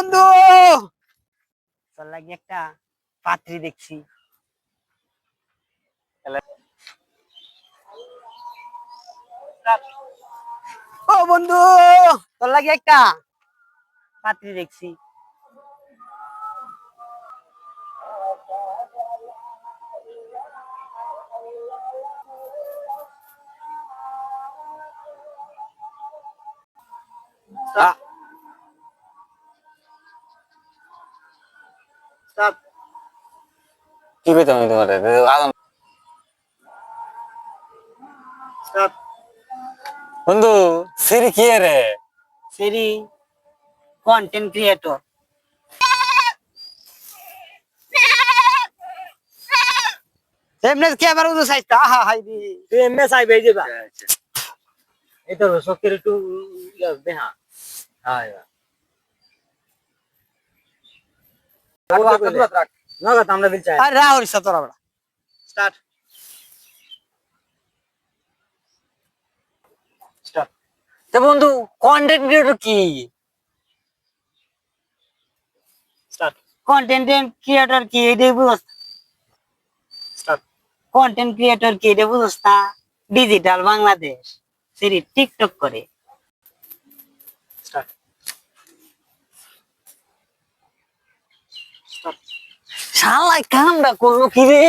বন্ধু। তোর লাগে একটা পাত্রী দেখছি। ও বন্ধু। তোর লাগে একটা পাত্রী দেখছি। Stop. কি কইতাম আমি তোমার. বন্ধু সিরি কি রে? সেরি কন্টেন্ট ক্রিয়েটর এমনি ক্যামেরা উদু সাইতা আহা হাই দি এমনি চাইবে এই যাবা এই তো শক্তির একটু দেহা হ্যাঁ নগদ আমরা বিল চাই। আর রা হরিস তোরা বড় স্টার্ট। স্টার্ট। তা বন্ধু কন্টেন্ট ক্রিয়েটর কি? স্টার্ট। কন্টেন্ট ক্রিয়েটর কি বুঝস স্টার্ট। কন্টেন্ট ক্রিয়েটর কি ডিজিটাল বাংলাদেশ। সেরি টিকটক করে। স্টার্ট। শালা কামটা করল কি রে